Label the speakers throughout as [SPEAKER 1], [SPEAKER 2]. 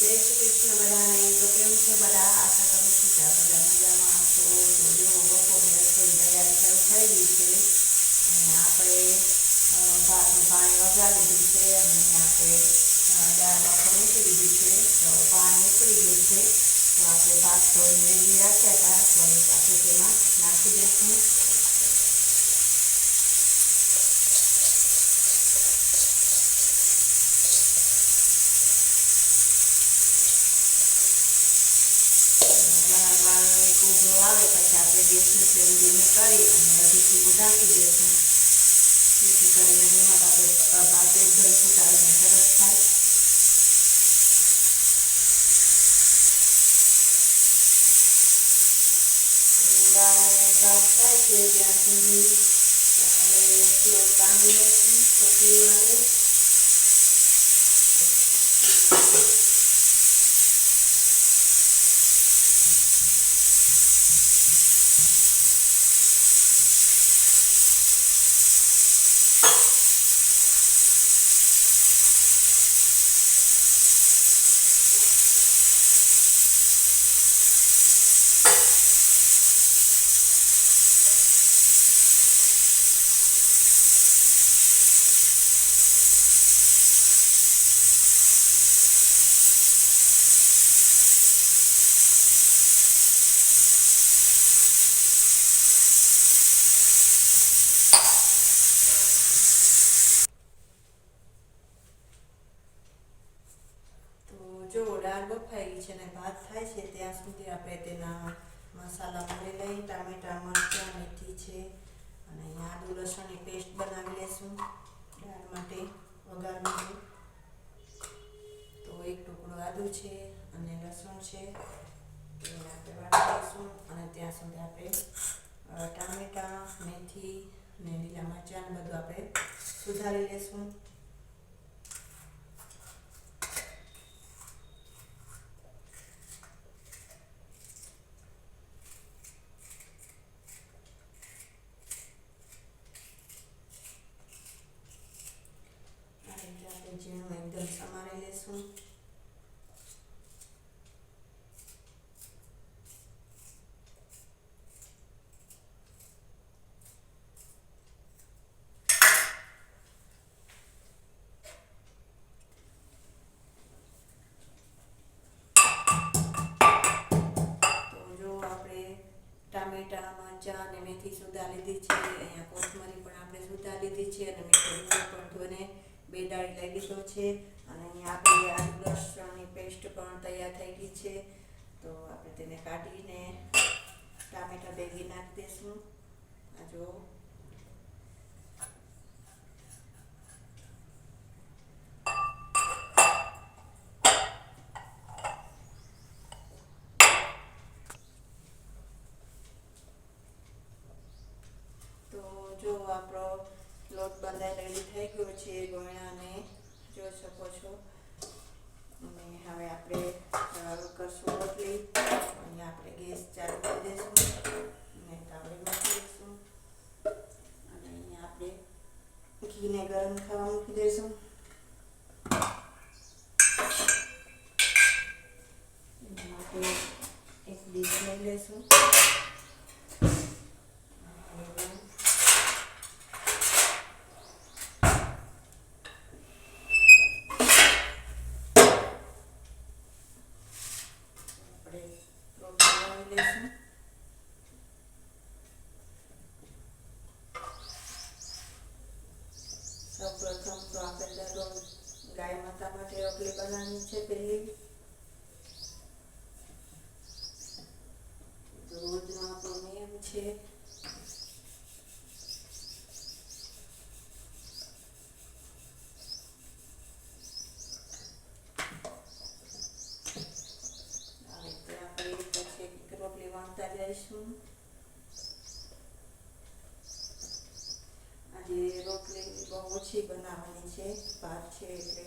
[SPEAKER 1] જય શ્રી કૃષ્ણ બધાને. તો કેમ છે બધા? આશા કરું છું કે બધા મજામાં તો જો બપોરે રસોઈ તૈયારી શરૂ થઈ ગઈ છે. અને આપણે ભાતનું પાણી વગાડી દીધું છે. અને આપણે દાળ બાફવા મૂકી દીધી છે. તો પાણી ઉકળી ગયું છે. તો આપણે ભાત તો રેડી રાખ્યા હતા. તો આપણે તેમાં નાખી દઈશું. આવે પછી આપણે ગેસની ફ્લેમ ધીમી કરી અને અડધીથી ઊભું ઢાંકી દઈશું. જેથી કરીને એમાં આપણે ભાત એકદમ ફૂટાવીને સરસ થાય. ભાત થાય છે ત્યાં સુધી આપણે લોટ બાંધી લઈશું. પછી માટે તો જો દાળ બફાઈ છે ને ભાત થાય છે, ત્યાં સુધી આપણે તેના મસાલા ભરી લઈ, ટામેટા, મરચાં, મેથી છે, અને અહીંયા આદુ લસણની પેસ્ટ બનાવી લેશું દાળ માટે વઘાર માટે તો એક ટુકડો આદુ છે અને લસણ છે એને આપણે વાટી લઈશું અને ત્યાં સુધી આપણે ટામેટાં, મેથી ને લીલા મરચાં બધું આપણે સુધારી લેશું. મેથી સુધા લીધી છે. અહીંયા કોથમરી પણ આપણે સુધા લીધી છે અને મેં પણ ધોને બે ડાળી લઈ લીધો છે. અને અહીંયા આપણી આદુ પેસ્ટ પણ તૈયાર થઈ ગઈ છે. તો આપણે તેને કાઢીને ટામેટા ભેગી નાખી દઈશું આ જો તો જો આપણો લોટ બંધાઈ રેડી થઈ ગયો છે ગોળાને જોઈ શકો છો. અને હવે આપણે અ, કરશું રોટલી અહીંયા આપણે ગેસ ચાલુ કરી દઈશું અને તાવડી મૂકી દઈશું અને અહીંયા આપણે ઘીને ગરમ થવા મૂકી દઈશું એમાં આપણે એક ડીશ લઈ લઈશું આપણે રોટલી બનાવી લઈશું સૌપ્રથમ તો આપણે દરરોજ ગાય માતા માટે રોટલી બનાવવાની છે પહેલી રોજનો આપણો નિયમ છે આ રીતે આપણે પછી એક એક રોટલી વણતા જઈશું આજે રોટલી બહુ ઓછી બનાવવાની છે ભાત છે એટલે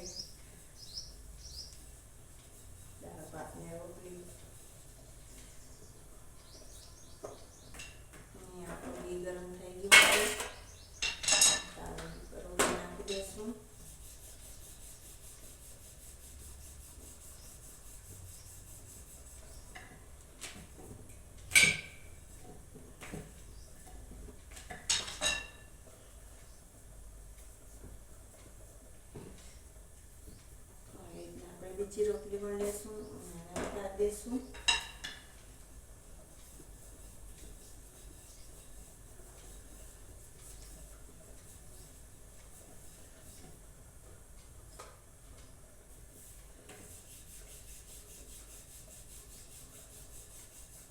[SPEAKER 1] દાળ ભાત ને રોટલી અહીંયા આપણું ઘી ગરમ થઈ ગયું છે તાવડી પર રોટલી નાખી દઈશું બીજી રોટલી પણ લેશું અને વઘાર દઈશું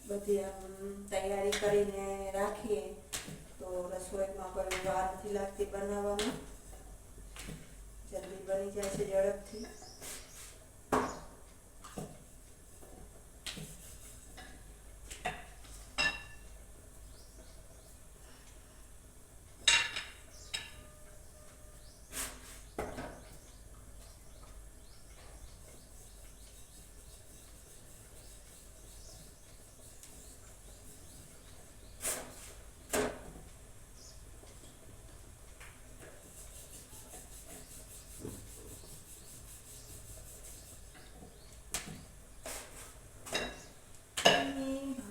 [SPEAKER 1] બધી તૈયારી કરીને રાખીએ તો રસોઈમાં કોઈ વાર નથી લાગતી બનાવવામાં જલ્દી બની જાય છે ઝડપથી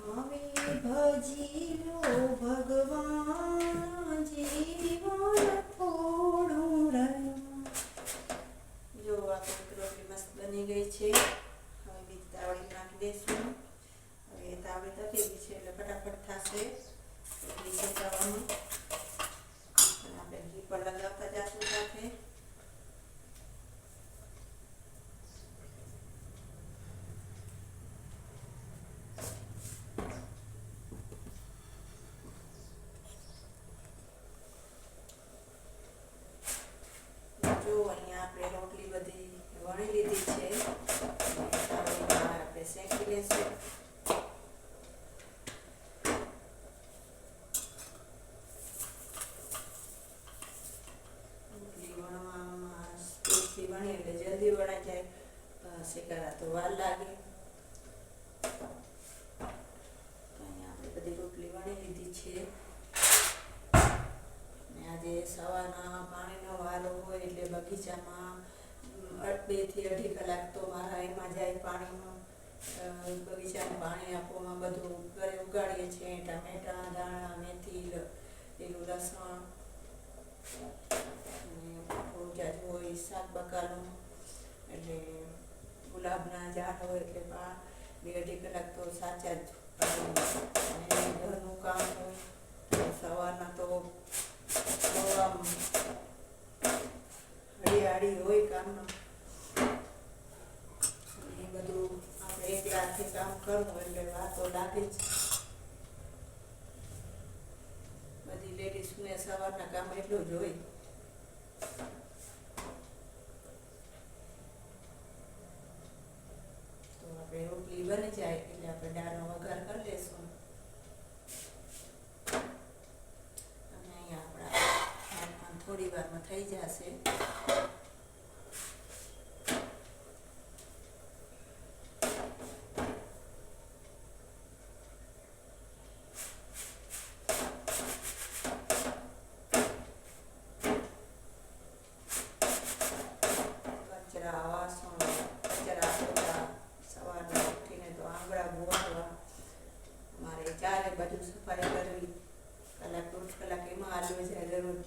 [SPEAKER 1] ભાવે ભજીલો ભગવાન જીવન થોડું રહ્યું જો આપણી રોટલી મસ્ત બની ગઈ છે હવે બીજી તાવડી નાખી દઈશું હવે તાવડી તપી ગઈ છે એટલે ફટાફટ થશે રોટલી શેકાવાની અને આપણે ઘી પણ લગાવતા જશું સાથે જો અહીંયા આપણે રોટલી બધી વણી લીધી છે અને તાવડીમાં આપણે શેકી લઈશું રોટલી વણવામાં સ્પીડથી વણી એટલે જલ્દી વણાઈ જાય અ, શેકાતા તો વાર લાગે આપણે બધી રોટલી વણી લીધી છે આજે સવારના પાણીનો વારો હોય એટલે બગીચામાં બેથી અઢી કલાક તો મારા એમાં જાય પાણીમાં બગીચામાં પાણી આપવામાં બધું ઘરે ઉગાડીએ છીએ ટામેટાં દાણા મેથી લ- લીલું લસણ અને થોડું જાજુ હોય શાક બકાલું એટલે ગુલાબના ઝાડ હોય એટલે બા બે અઢી કલાક તો સાચા જ અને ઘરનું કામ હોય, સવારના તો આમ હળીયાળી હોય કામનું. એ બધું આપણે એકલાથી કામ કરવું એટલે વાર તો લાગે જ. બધી લેડીઝને સવારના કામ એટલું જ હોય તો આપણે રોટલી બની જાય એટલે આપણે દાળનો વઘાર કરી દઈશું અને અહીંયા આપણા ભાત પણ થોડી વારમાં થઈ જશે કચરા વાસણ કચરા પોતા સવારના ઉઠીને તો આંગળા ગોળવા મારે ચારે બાજુ સફાઈ કરવી કલાક દોઢ કલાક એમાં આલવે જાય જરૂર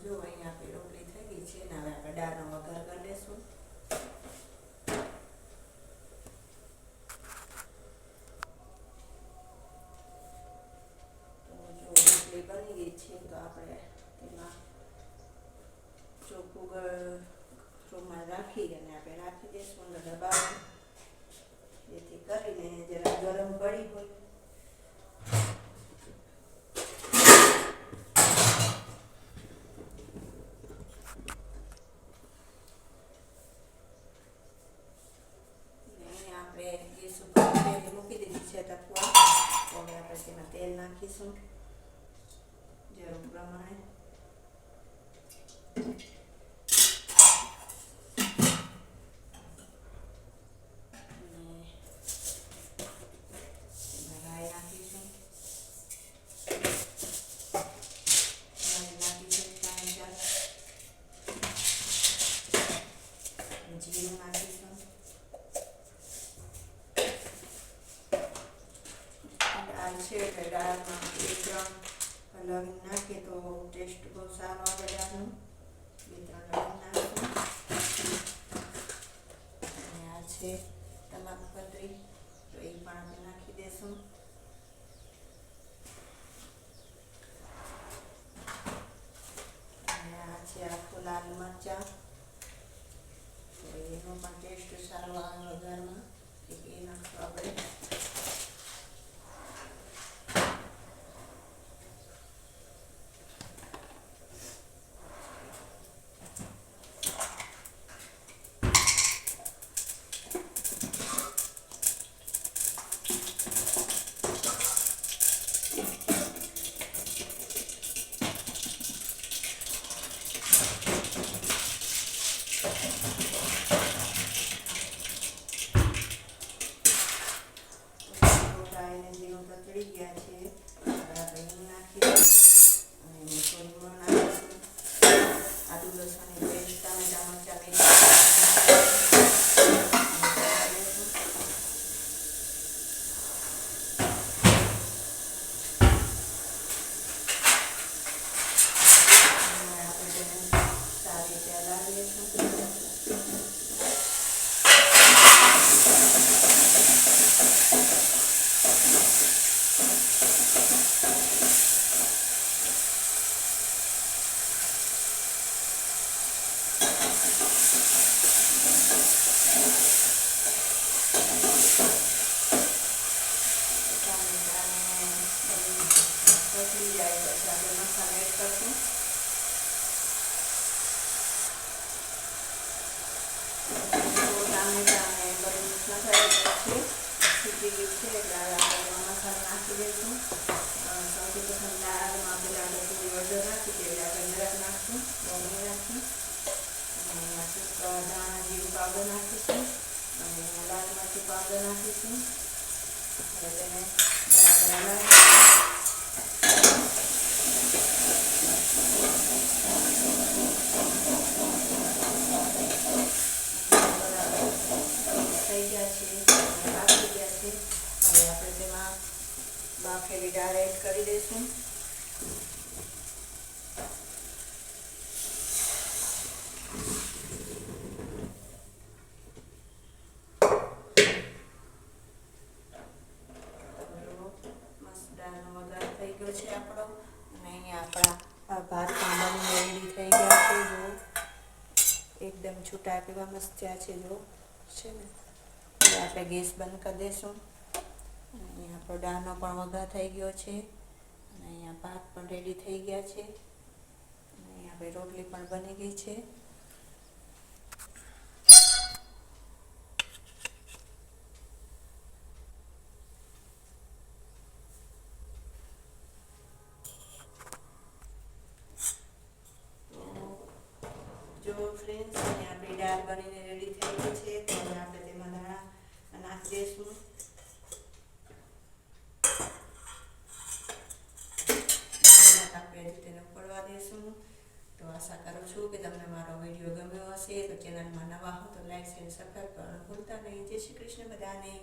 [SPEAKER 1] જો અહીંયા આપણી રોટલી થઈ ગઈ છે ને હવે આપણે દાળનો વઘાર કરી લઈશું તો જો રોટલી બની ગઈ છે તો આપણે તેમાં ચોખ્ખું ગ- રૂમાલ રાખી અને આપણે રાખી દઈશું અંદર દબાવી જેથી કરીને જરા ગરમ પડી હોય ને આપણે ગેસ ઉપર તેલ મૂકી દીધી છે તકવા તો હવે આપણે તેમાં તેલ નાખીશું જરૂર પ્રમાણે અને તેમાં રાઈ નાખીશું દાળ છે એટલે દાળમાં બે ત્રણ લવિંગ નાખીએ તો ટેસ્ટ બહુ સારો આવે દાળનો બે ત્રણ લવિંગ નાખીશું અને આ છે તમાકુ પતરી, તો એ પણ આપણે નાખી દેશું. આ છે આખું લાલ મરચા. તો એનો પણ ટેસ્ટ સારો આવે વઘારમાં. એ નાખશું આપણે ગોટા એને જીરું તતડી ગયા છે હવે આપણે હિંગ નાખી દઈશું અને એમાં થોડી મોણ નાખીશું આદુ લસણની પેસ્ટ ટામેટા મરચાં મેથી આપણે તેને સારી રીતે હલાવીશું ટામેટાને બદલી જાય પછી આપણે મસાલા એડ કરશું તો ટામેટા અને બધું મિક્સ મસાલા પછી છીપી ગયું છે એટલે નાખી દઈશું સૌથી પ્રથમ દાળમાં પહેલાં થોડી હળદર નાખી એટલે આપણે નરક નાખશું અને એમાં ધાણા જીરું પાવડર નાખીશું અને લાલ મરચું પાવડર નાખીશું હવે તેને બરાબર હલાવીશું બરાબર થઈ ગયા છે અને બાફી ગયા છે હવે આપણે તેમાં બાફેલી દાળ એડ કરી દઈશું તો મસ્ત દાળનો વઘાર થઈ ગયો છે આપણો અને અહીંયા આપણા આ ભાત પણ બનીને રેડી થઈ ગયા છે જો એકદમ છૂટા કેવા મસ્ત થયા છે, જો. છે ને? આપણે ગેસ બંધ કરી દઈશું અહીંયા આપણો દાળનો પણ વઘાર થઈ ગયો છે. અને અહીંયા ભાત પણ રેડી થઈ ગયા છે. અને આપણે રોટલી પણ બની ગઈ છે. જો ફ્રેન્ડ્સ અને આપણી દાળ બનીને રેડી થઈ ગઈ છે હવે આપણે તેમાં ધાણા નાખી દઈશું. આપણે તેને દઈશું. તો આશા કરું છું કે તમને મારો વીડિયો ગમ્યો હશે. તો ચેનલમાં નવા હો તો લાઈક શેર સબસ્ક્રાઈબ કરવાનું ભૂલતા નહીં. જય શ્રી કૃષ્ણ બધાને.